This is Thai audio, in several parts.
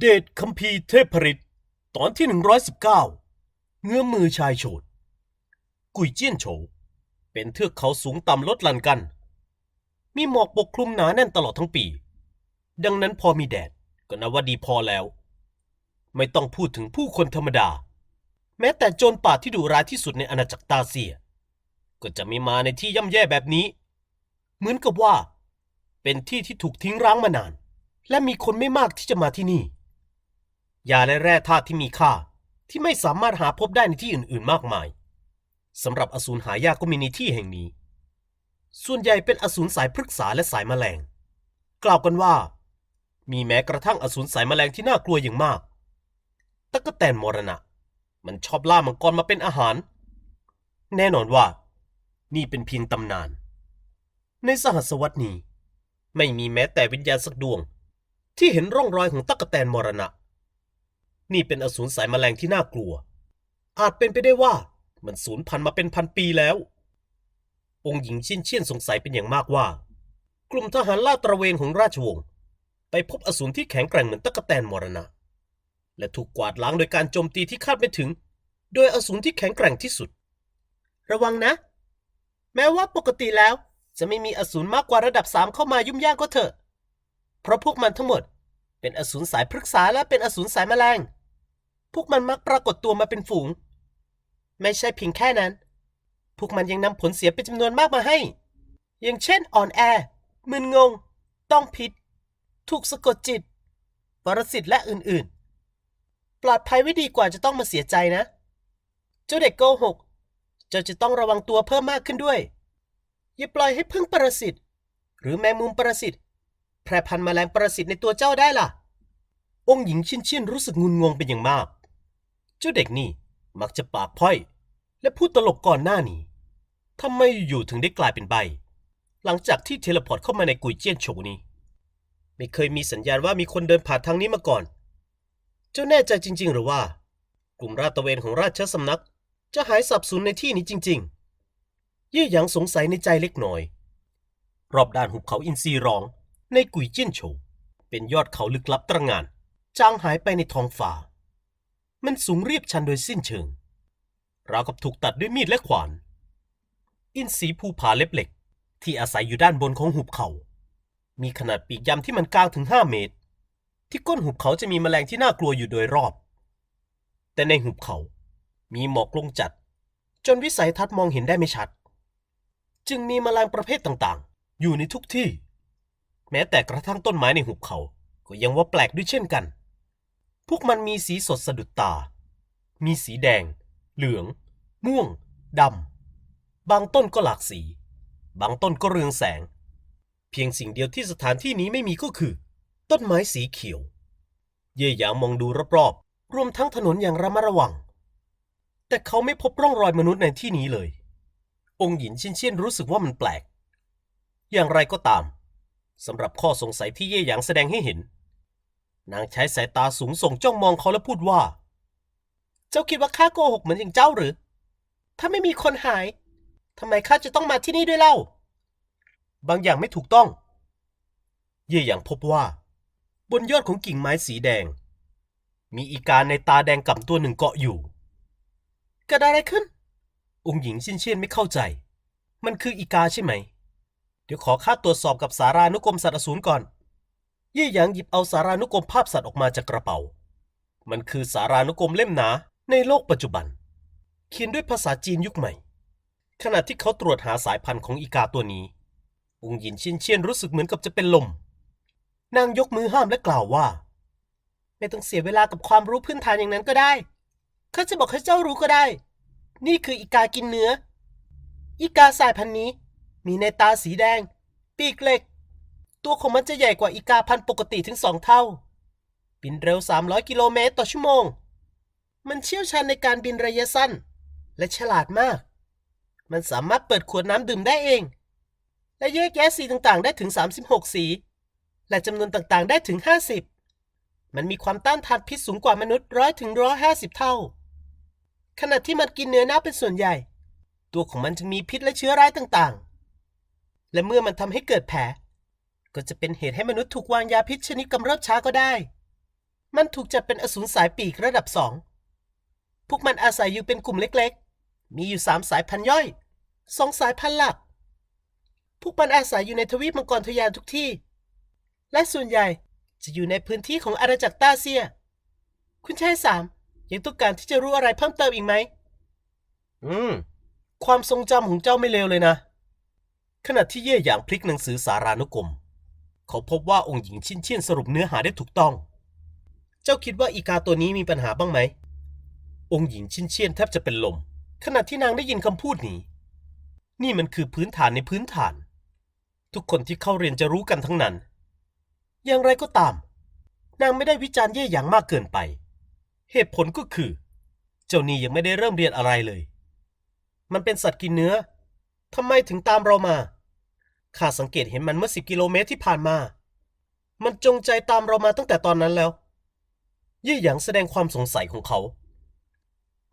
เดชคัมภีร์เทพฤทธิ์ตอนที่ 119 เงื้อมือชายโฉด กุยเจี้ยนโฉวเป็นเทือกเขาสูงต่ำลดหลั่นกัน มีหมอกปกคลุมหนาแน่นตลอดทั้งปี ดังนั้นพอมีแดดก็นับว่าดีพอแล้ว ไม่ต้องพูดถึงผู้คนธรรมดา แม้แต่โจรป่าที่ดุร้ายที่สุดในอาณาจักรตาเซีย ก็จะไม่มาในที่ย่ำแย่แบบนี้ เหมือนกับว่า เป็นที่ที่ถูกทิ้งร้างมานาน และมีคนไม่มากที่จะมาที่นี่ ยาและแร่ธาตุที่มีค่า ที่ไม่สามารถหาพบได้ในที่อื่นๆ มากมายสำหรับอสูรหายากก็มีในที่แห่งนี้ ส่วนใหญ่เป็นอสูรสายพฤกษาและสายแมลง กล่าวกันว่า มีแม้กระทั่งอสูรสายแมลงที่น่ากลัวอย่างมากตะกแตนมรณะ มันชอบล่ามังกรมาเป็นอาหาร แน่นอนว่า นี่เป็นเพียงตำนาน ในสหัสวรรษนี้ ไม่มีแม้แต่วิญญาณสักดวง ที่เห็นร่องรอยของตะกแตนมรณะ นี่เป็นอสูรสายแมลงที่น่ากลัว อาจเป็นไปได้ว่ามันสูญพันธุ์มาเป็นพันปีแล้ว องค์หญิงเชี่ยนเชี่ยนสงสัยเป็นอย่างมากว่า กลุ่มทหารลาดตระเวนของราชวงศ์ไปพบอสูรที่แข็งแกร่งเหมือนตะกแตนมรณะ และถูกกวาดล้างโดยการโจมตีที่คาดไม่ถึง โดยอสูรที่แข็งแกร่งที่สุด ระวังนะ แม้ว่าปกติแล้วจะไม่มีอสูรมากกว่าระดับสามเข้ามายุ่มยากก็เถอะ เพราะพวกมันทั้งหมด เป็นอสูรสายพฤกษาและเป็นอสูรสายแมลง พวกมันมักปรากฏตัวมาเป็นฝูง ไม่ใช่เพียงแค่นั้น พวกมันยังนำผลเสียเป็นจำนวนมากมาให้ อย่างเช่นอ่อนแอ มึนงง ต้องพิษ ถูกสะกดจิตปรสิตและอื่นๆ ปลอดภัยไว้ดีกว่าจะต้องมาเสียใจนะ เจ้าเด็กโกหก เจ้าจะต้องระวังตัวเพิ่มมากขึ้นด้วย อย่าปล่อยให้พึ่งปรสิตหรือแมงมุมปรสิตแพร่พันธุ์แมลงปรสิตในตัวเจ้าได้ล่ะ องค์หญิงชินชียนรู้สึกงุนงงเป็นอย่างมาก เจ้าเด็กนี่มักจะปากพร่อย และพูดตลกก่อนหน้านี้ทำไมอยู่ถึงได้กลายเป็นใบ หลังจากที่เทเลพอร์ตเข้ามาในกุยเจี้ยนโฉนี้ ไม่เคยมีสัญญาณว่ามีคนเดินผ่านทางนี้มาก่อน เจ้าแน่ใจจริง ๆ หรือว่า กลุ่มราชตะเวนของราชสำนัก จะหายสับสนในที่นี้จริงๆยี่หยางสงสัยในใจเล็กน้อย รอบด้านหุบเขาอินซีร้อง ในกุยเจี้ยนโฉเป็นยอดเขาลึกลับตระงาน จางหายไปในท้องฟ้า มันสูงเรียบชันโดยสิ้นเชิง ราวกับถูกตัดด้วยมีดและขวาน อินทรีภูผาเล็บเหล็ก ที่อาศัยอยู่ด้านบนของหุบเขา มีขนาดปีกยำที่มันกว้างถึง5เมตร ที่ก้นหุบเขาจะมีแมลงที่น่ากลัวอยู่โดยรอบ แต่ในหุบเขา มีหมอกลงจัด จนวิสัยทัศน์มองเห็นได้ไม่ชัด จึงมีแมลงประเภทต่างๆ อยู่ในทุกที่ แม้แต่กระทั่งต้นไม้ในหุบเขา ก็ยังว่าแปลกด้วยเช่นกัน พวกมันมีสีสดสะดุดตา มีสีแดง เหลือง ม่วง ดำ บางต้นก็หลากสี บางต้นก็เรืองแสง เพียงสิ่งเดียวที่สถานที่นี้ไม่มีก็คือ ต้นไม้สีเขียว เย่หยางมองดูรอบๆ รวมทั้งถนนอย่างระมัดระวัง แต่เขาไม่พบร่องรอยมนุษย์ในที่นี้เลย องค์หญินเชี่ยนๆรู้สึกว่ามันแปลก อย่างไรก็ตามสำหรับข้อสงสัยที่เย่หยางแสดงให้เห็น นางใช้สายตาสูงส่งจ้องมองเขาและพูดว่า เจ้าคิดว่าข้าโกหกเหมือนอย่างเจ้าหรือ ถ้าไม่มีคนหายทำไมข้าจะต้องมาที่นี่ด้วยเล่า บางอย่างไม่ถูกต้อง เย่หยางพบว่า บนยอดของกิ่งไม้สีแดง มีอีกาในตาแดงก่ำตัวหนึ่งเกาะอยู่เกิดอะไรขึ้น องค์หญิงเชี่ยนเชียนไม่เข้าใจ มันคืออีกาใช่ไหม เดี๋ยวขอข้าตรวจสอบกับสารานุกรมสัตว์อสูรก่อน ยี่หยางหยิบเอาสารานุกรมภาพสัตว์ออกมาจากกระเป๋า มันคือสารานุกรมเล่มหนาในโลกปัจจุบัน เขียนด้วยภาษาจีนยุคใหม่ ขณะที่เขาตรวจหาสายพันธุ์ของอีกาตัวนี้องค์หญินเชียนเชียนรู้สึกเหมือนกับจะเป็นลม นางยกมือห้ามและกล่าวว่า ไม่ต้องเสียเวลากับความรู้พื้นฐานอย่างนั้นก็ได้ข้าจะบอกให้เจ้ารู้ก็ได้ นี่คืออีกากินเนื้อ อีกาสายพันธุ์นี้ มีในตาสีแดง ปีกเหล็ก ตัวของมันจะใหญ่กว่าอีกาพันธุ์ปกติถึงสองเท่า บินเร็ว 300 กิโลเมตรต่อชั่วโมง มันเชี่ยวชาญในการบินระยะสั้น และฉลาดมาก มันสามารถเปิดขวดน้ำดื่มได้เอง และแยกแยะสีต่างๆ ได้ถึง 36 สี และจำนวนต่างๆ ได้ถึง 50 มันมีความต้านทานพิษสูงกว่ามนุษย์ร้อยถึงร้อยห้าสิบเท่า ขณะที่มันกินเนื้อน้าเป็นส่วนใหญ่ ตัวของมันจึงมีพิษและเชื้อร้ายต่างๆ และเมื่อมันทำให้เกิดแผล ก็จะเป็นเหตุให้มนุษย์ถูกวางยาพิษชนิดกำเริบช้าก็ได้ มันถูกจัดเป็นอสูรสายปีกระดับสอง พวกมันอาศัยอยู่เป็นกลุ่มเล็กๆ มีอยู่สามสายพันธุ์ย่อย สองสายพันธุ์หลัก พวกมันอาศัยอยู่ในทวีปมังกรทยานทุกที่ และส่วนใหญ่จะอยู่ในพื้นที่ของอาณาจักรต้าเซีย คุณชายสามยังต้องการที่จะรู้อะไรเพิ่มเติมอีกไหม อืม ความทรงจำของเจ้าไม่เลวเลยนะ ขณะที่เย่หยางพลิกหนังสือสารานุกรม เขาพบว่าองค์หญิงชินเชียนสรุปเนื้อหาได้ถูกต้อง เจ้าคิดว่าอีกาตัวนี้มีปัญหาบ้างไหม องค์หญิงชินเชียนแทบจะเป็นลม ขณะที่นางได้ยินคำพูดนี้ นี่มันคือพื้นฐานในพื้นฐาน ทุกคนที่เข้าเรียนจะรู้กันทั้งนั้น อย่างไรก็ตาม นางไม่ได้วิจารณ์เย่หยางมากเกินไป เหตุผลก็คือ เจ้านี่ยังไม่ได้เริ่มเรียนอะไรเลย มันเป็นสัตว์กินเนื้อทำไมถึงตามเรามา ข้าสังเกตเห็นมันเมื่อสิบกิโลเมตรที่ผ่านมา มันจงใจตามเรามาตั้งแต่ตอนนั้นแล้วเย่หยางแสดงความสงสัยของเขา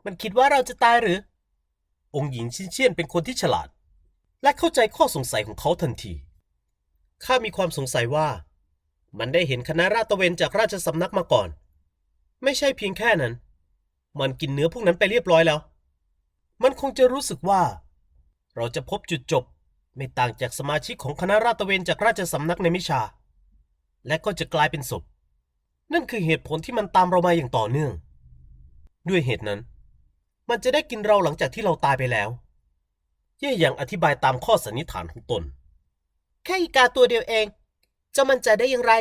มันคิดว่าเราจะตายหรือ องค์หญิงชินเชียนเป็นคนที่ฉลาด และเข้าใจข้อสงสัยของเขาทันที ข้ามีความสงสัยว่า มันได้เห็นคณะราตะเวนจากราชสำนักมาก่อน ไม่ใช่เพียงแค่นั้น มันกินเนื้อพวกนั้นไปเรียบร้อยแล้ว มันคงจะรู้สึกว่า เราจะพบจุดจบ ไม่ต่างจากสมาชิกของคณะราษฎรตเวนจากราชสำนักในมิชา และก็จะกลายเป็นศพ นั่นคือเหตุผลที่มันตามเรามาอย่างต่อเนื่อง ด้วยเหตุนั้น มันจะได้กินเราหลังจากที่เราตายไปแล้วเย่หยางอธิบายตามข้อสันนิษฐานของตน แค่อีกาตัวเดียวเองจะมั่นใจได้อย่างไร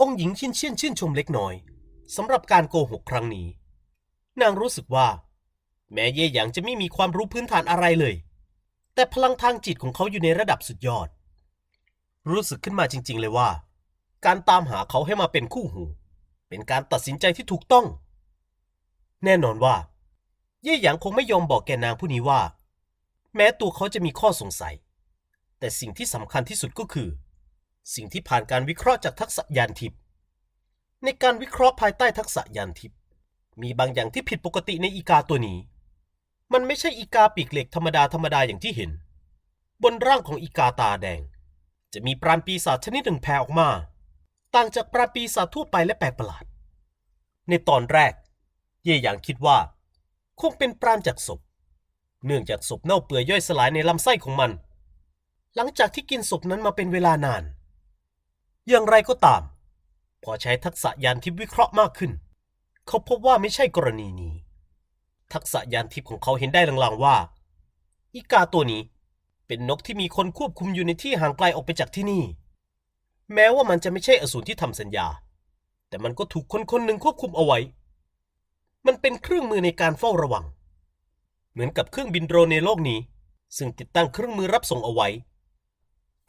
องค์หญิงชินเชียนชื่นชมเล็กน้อยสำหรับการโกหกครั้งนี้ นางรู้สึกว่า แม้เย่หยางจะไม่มีความรู้พื้นฐานอะไรเลย แต่พลังทางจิตของเขาอยู่ในระดับสุดยอด รู้สึกขึ้นมาจริง ๆ เลยว่า การตามหาเขาให้มาเป็นคู่หู เป็นการตัดสินใจที่ถูกต้อง แน่นอนว่า เย่หยางคงไม่ยอมบอกแกนางผู้นี้ว่า แม้ตัวเขาจะมีข้อสงสัย แต่สิ่งที่สำคัญที่สุดก็คือ สิ่งที่ผ่านการวิเคราะห์จากทักษะยานทิพย์ในการวิเคราะห์ภายใต้ทักษะยานทิพย์มีบางอย่างที่ผิดปกติในอีกาตัวนี้ มันไม่ใช่อีกาปีกเหล็กธรรมดาธรรมดาอย่างที่เห็น บนร่างของอีกาตาแดง จะมีปราณปีศาจชนิดหนึ่งแผ่ออกมา ต่างจากปราณปีศาจทั่วไปและแปลกประหลาด ในตอนแรก เย่หยางคิดว่า คงเป็นปราณจากศพ เนื่องจากศพเน่าเปื่อยย่อยสลายในลำไส้ของมัน หลังจากที่กินศพนั้นมาเป็นเวลานาน อย่างไรก็ตาม พอใช้ทักษะยานทิพย์วิเคราะห์มากขึ้น เขาพบว่าไม่ใช่กรณีนี้ ทักษะยานทิพย์ของเขาเห็นได้ลางๆว่า อีกาตัวนี้ เป็นนกที่มีคนควบคุมอยู่ในที่ห่างไกลออกไปจากที่นี่ แม้ว่ามันจะไม่ใช่อสูรที่ทำสัญญา แต่มันก็ถูกคนคนหนึ่งควบคุมเอาไว้ มันเป็นเครื่องมือในการเฝ้าระวัง เหมือนกับเครื่องบินโดรนในโลกนี้ ซึ่งติดตั้งเครื่องมือรับส่งเอาไว้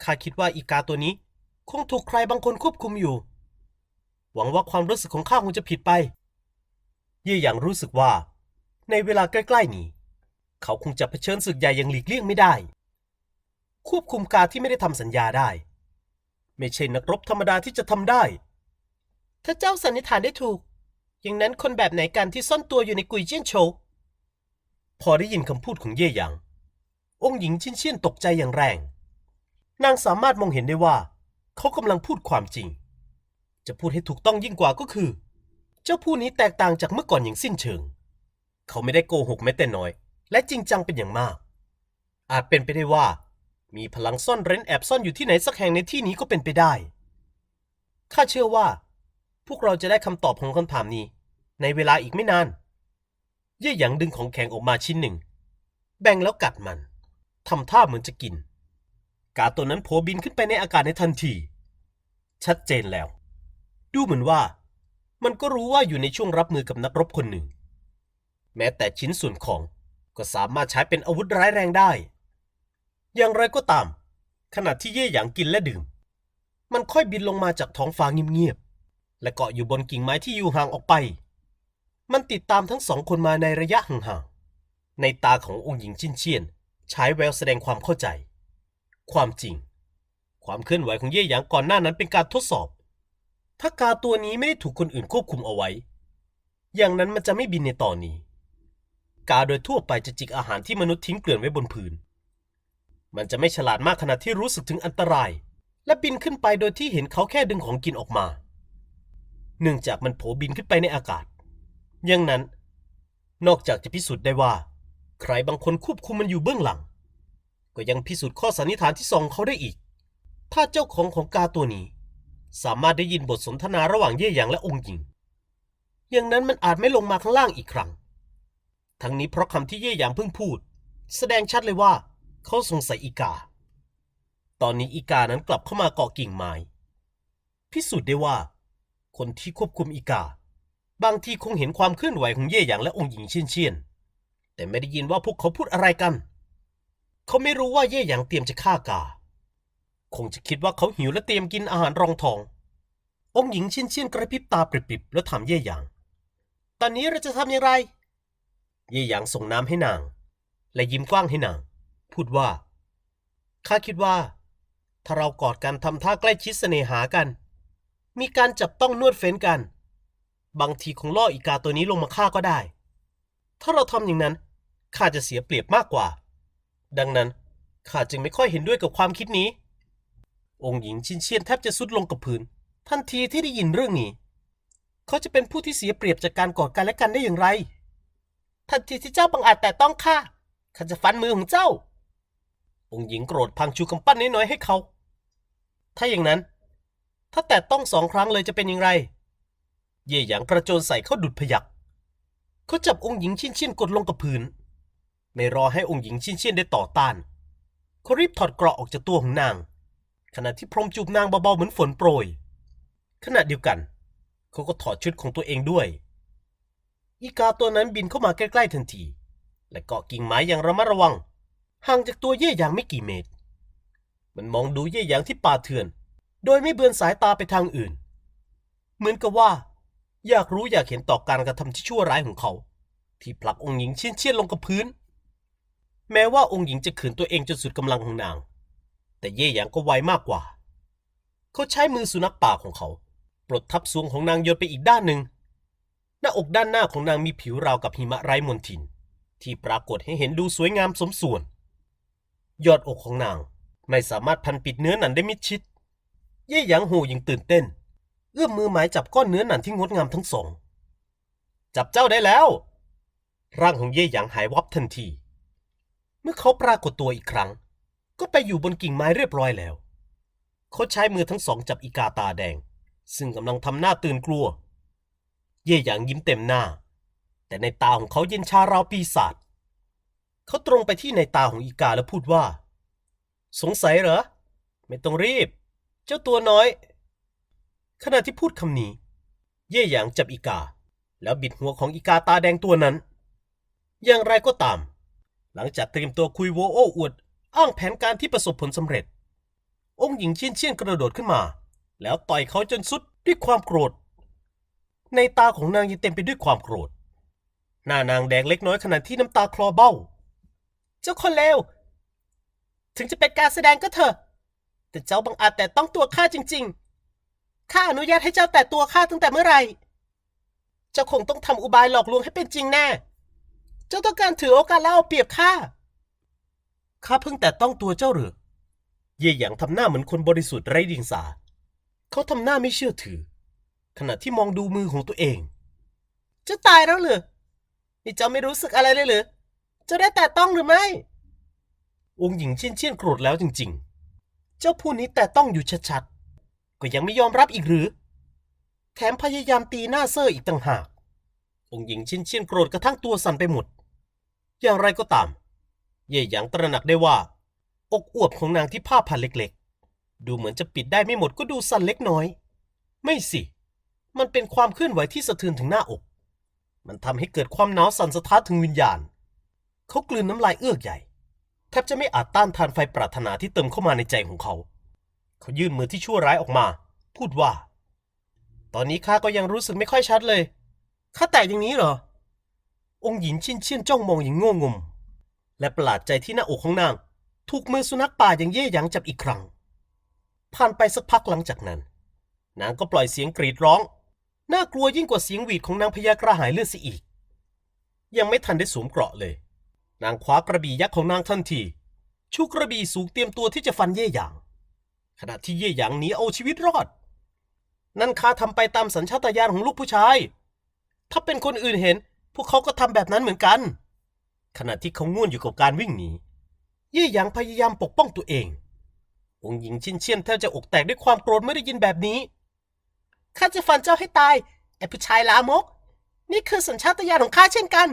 ข้าคิดว่าอีกาตัวนี้ คงถูกใครบางคนควบคุมอยู่ หวังว่าความรู้สึกของข้าคงจะผิดไป เย่หยางรู้สึกว่า ในเวลาใกล้ ๆ นี้ เขาคงจะเผชิญศึกใหญ่อย่างหลีกเลี่ยงไม่ได้ ควบคุมกาที่ไม่ได้ทำสัญญาได้ ไม่ใช่นักรบธรรมดาที่จะทำได้ ถ้าเจ้าสันนิษฐานได้ถูก อย่างนั้นคนแบบไหนกันที่ซ่อนตัวอยู่ในกุยเจี้ยนโฉวพอได้ยินคำพูดของเย่หยาง องค์หญิงชินเชียนตกใจอย่างแรง นางสามารถมองเห็นได้ว่า เขากำลังพูดความจริง จะพูดให้ถูกต้องยิ่งกว่าก็คือ เจ้าผู้นี้แตกต่างจากเมื่อก่อนอย่างสิ้นเชิง เขาไม่ได้โกหกแม้แต่น้อย และจริงจังเป็นอย่างมาก อาจเป็นไปได้ว่า มีพลังซ่อนเร้นแอบซ่อนอยู่ที่ไหนสักแห่งในที่นี้ก็เป็นไปได้ ข้าเชื่อว่า พวกเราจะได้คำตอบของคำถามนี้ ในเวลาอีกไม่นาน เย่หยางดึงของแข็งออกมาชิ้นหนึ่ง แบ่งแล้วกัดมันทำท่าเหมือนจะกิน กาตัวนั้นโผบินขึ้นไปในอากาศในทันที ชัดเจนแล้ว ดูเหมือนว่า มันก็รู้ว่าอยู่ในช่วงรับมือกับนักรบคนหนึ่ง แม้แต่ชิ้นส่วนของก็สามารถใช้เป็นอาวุธร้ายแรงได้ อย่างไรก็ตาม ขณะที่เย่หยางกินและดื่ม มันค่อยบินลงมาจากท้องฟ้าเงียบๆ และเกาะอยู่บนกิ่งไม้ที่อยู่ห่างออกไป มันติดตามทั้งสองคนมาในระยะห่างๆ ในตาขององค์หญิงชินเชียนฉายแววแสดงความเข้าใจ ความจริง ความเคลื่อนไหวของเย่หยางก่อนหน้านั้นเป็นการทดสอบ ถ้ากาตัวนี้ไม่ได้ถูกคนอื่นควบคุมเอาไว้ อย่างนั้นมันจะไม่บินในตอนนี้ กาโดยทั่วไปจะจิกอาหารที่มนุษย์ทิ้งเกลื่อนไว้บนพื้นมันจะไม่ฉลาดมากขนาดที่รู้สึกถึงอันตราย และบินขึ้นไปโดยที่เห็นเขาแค่ดึงของกินออกมา เนื่องจากมันโผบินขึ้นไปในอากาศย่างนั้น นอกจากจะพิสูจน์ได้ว่า ใครบางคนควบคุมมันอยู่เบื้องหลัง ก็ยังพิสูจน์ข้อสันนิษฐานที่สองของเขาได้อีก ถ้าเจ้าของของกาตัวนี้ สามารถได้ยินบทสนทนาระหว่างเย่หยางและองค์หญิง อย่างนั้นมันอาจไม่ลงมาข้างล่างอีกครั้ง ทั้งนี้เพราะคำที่เย่หยางเพิ่งพูด แสดงชัดเลยว่า เขาสงสัยอีกา ตอนนี้อีกานั้นกลับเข้ามาเกาะกิ่งไม้พิสูจน์ได้ว่า คนที่ควบคุมอีกา บางทีคงเห็นความเคลื่อนไหวของเย่หยางและองค์หญิงเชียนเชียนแต่ไม่ได้ยินว่าพวกเขาพูดอะไรกัน เขาไม่รู้ว่าเย่หยางเตรียมจะฆ่ากา คงจะคิดว่าเขาหิวและเตรียมกินอาหารรองทอง องค์หญิงเชียนเชียนกระพริบตาปริบๆแล้วถามเย่หยาง ตอนนี้เราจะทำอย่างไร เย่หยางส่งน้ำให้นาง และยิ้มกว้างให้นาง พูดว่า ข้าคิดว่า ถ้าเรากอดกันทำท่าใกล้ชิดเสน่หากัน มีการจับต้องนวดเฟ้นกัน บางทีคงล่ออีกาตัวนี้ลงมาฆ่าก็ได้ ถ้าเราทำอย่างนั้นข้าจะเสียเปรียบมากกว่า ดังนั้นข้าจึงไม่ค่อยเห็นด้วยกับความคิดนี้ องค์หญิงชินเชียนแทบจะสุดลงกับพื้นทันทีที่ได้ยินเรื่องนี้ เขาจะเป็นผู้ที่เสียเปรียบจากการกอดกันและกันได้อย่างไร ทันทีที่เจ้าบังอาจแต่ต้องข้าข้าจะฟันมือของเจ้า องค์หญิงโกรธพังชูกำปั้นน้อยๆให้เขา ถ้าอย่างนั้น ถ้าแต่ต้องสองครั้งเลยจะเป็นอย่างไร เย่หยางกระโจนใส่เข้าดุดพยัก เขาจับองค์หญิงชินชียนกดลงกับพื้น ไม่รอให้องค์หญิงชินชียนได้ต่อต้าน เขารีบถอดเกราะออกจากตัวของนาง ขณะที่พรมจูบนางเบาๆเหมือนฝนโปรย ขณะเดียวกัน เขาก็ถอดชุดของตัวเองด้วย อีกาตัวนั้นบินเข้ามาใกล้ๆทันที และเกาะกิ่งไม้อย่างระมัดระวัง ห่างจากตัวเย่หยางไม่กี่เมตร มันมองดูเย่หยางที่ป่าเถื่อน โดยไม่เบือนสายตาไปทางอื่น เหมือนกับว่า อยากรู้อยากเห็นต่อการกระทำที่ชั่วร้ายของเขา ที่ผลักองค์หญิงเชี่ยนเชี่ยนลงกับพื้น แม้ว่าองค์หญิงจะขืนตัวเองจนสุดกำลังของนาง แต่เย่หยางก็ไวมากกว่า เขาใช้มือสุนัขป่าของเขา ปลดทับซวงของนางโยนไปอีกด้านหนึ่ง หน้าอกด้านหน้าของนางมีผิวราวกับหิมะไร้มนทิน ที่ปรากฏให้เห็นดูสวยงามสมส่วน ยอดอกของนางไม่สามารถพันปิดเนื้อหนันได้มิดชิด เย่หยางหูยังตื่นเต้น เอื้อมมือหมายจับก้อนเนื้อหนันที่งดงามทั้งสอง จับเจ้าได้แล้ว ร่างของเย่หยางหายวับทันที เมื่อเขาปรากฏตัวอีกครั้ง ก็ไปอยู่บนกิ่งไม้เรียบร้อยแล้ว เขาใช้มือทั้งสองจับอีกาตาแดง ซึ่งกำลังทำหน้าตื่นกลัว เย่หยางยิ้มเต็มหน้า แต่ในตาของเขาเย็นชาราวปีศาจเขาตรงไปที่ในตาของอีกาแล้วพูดว่า สงสัยเหรอ ไม่ต้องรีบ เจ้าตัวน้อย ขณะที่พูดคำนี้ เย่หยางจับอีกา แล้วบิดหัวของอีกาตาแดงตัวนั้น อย่างไรก็ตาม หลังจากเตรียมตัวคุยโวโอ้อวด อ้างแผนการที่ประสบผลสำเร็จ องค์หญิงเชี่ยนเชี่ยนกระโดดขึ้นมา แล้วต่อยเขาจนสุดด้วยความโกรธ ในตาของนางยังเต็มไปด้วยความโกรธ หน้านางแดงเล็กน้อยขณะที่น้ำตาคลอเบ้า เจ้าคนเลว ถึงจะเป็นการแสดงก็เถอะ แต่เจ้าบังอาจแต่ต้องตัวข้าจริง ๆ ข้าอนุญาตให้เจ้าแต่ตัวข้าตั้งแต่เมื่อไหร่ เจ้าคงต้องทำอุบายหลอกลวงให้เป็นจริงแน่ เจ้าต้องการถือโอกาสแล้วเอาเปรียบข้า ข้าเพิ่งแต่ต้องตัวเจ้าหรือ เย่หยางทำหน้าเหมือนคนบริสุทธิ์ไร้ดียงสา เขาทำหน้าไม่เชื่อถือ ขณะที่มองดูมือของตัวเองเจ้าตายแล้วเหรอ นี่เจ้าไม่รู้สึกอะไรเลยเหรอ เจ้าได้แต่ต้องหรือไม่ องค์หญิงเชี่ยนเชี่ยนโกรธแล้วจริง ๆ เจ้าผู้นี้แต่ต้องอยู่ชัดๆ ก็ยังไม่ยอมรับอีกหรือ แถมพยายามตีหน้าเซอร์อีกต่างหาก องค์หญิงเชี่ยนเชี่ยนโกรธกระทั่งตัวสั่นไปหมด อย่างไรก็ตาม เย่หยางตระหนักได้ว่า อกอวบของนางที่ผ้าพันเล็กๆ ดูเหมือนจะปิดได้ไม่หมดก็ดูสั่นเล็กน้อย ไม่สิ มันเป็นความเคลื่อนไหวที่สะเทือนถึงหน้าอก มันทำให้เกิดความหนาวสั่นสะท้านถึงวิญญาณ เขากลืนน้ำลายเอื้อกใหญ่ แทบจะไม่อาจต้านทานไฟปรารถนาที่เติมเข้ามาในใจของเขา เขายื่นมือที่ชั่วร้ายออกมา พูดว่า ตอนนี้ข้าก็ยังรู้สึกไม่ค่อยชัดเลย ข้าแตกอย่างนี้เหรอ องค์หญิงชินเชียนจ้องมองอย่างโง่งม และประหลาดใจที่หน้าอกของนาง ถูกมือสุนัขป่าอย่างเย่หยางจับอีกครั้ง ผ่านไปสักพักหลังจากนั้น นางก็ปล่อยเสียงกรีดร้อง น่ากลัวยิ่งกว่าเสียงหวีดของนางพญากระหายเลือดเสียอีก ยังไม่ทันได้สวมเกราะเลย นางคว้ากระบี่ยักษ์ของนางทันที ชูกระบี่สูงเตรียมตัวที่จะฟันเย่หยาง ขณะที่เย่หยางหนีเอาชีวิตรอด นั่นข้าทำไปตามสัญชาตญาณของลูกผู้ชาย ถ้าเป็นคนอื่นเห็น พวกเขาก็ทำแบบนั้นเหมือนกัน ขณะที่เขาง่วนอยู่กับการวิ่งหนีเย่หยางพยายามปกป้องตัวเององค์หญิงชินเชียนแทบจะอกแตกด้วยความโกรธเมื่อได้ยินแบบนี้ ข้าจะฟันเจ้าให้ตายไอ้ผู้ชายลามก นี่คือสัญชาตญาณของข้าเช่นกัน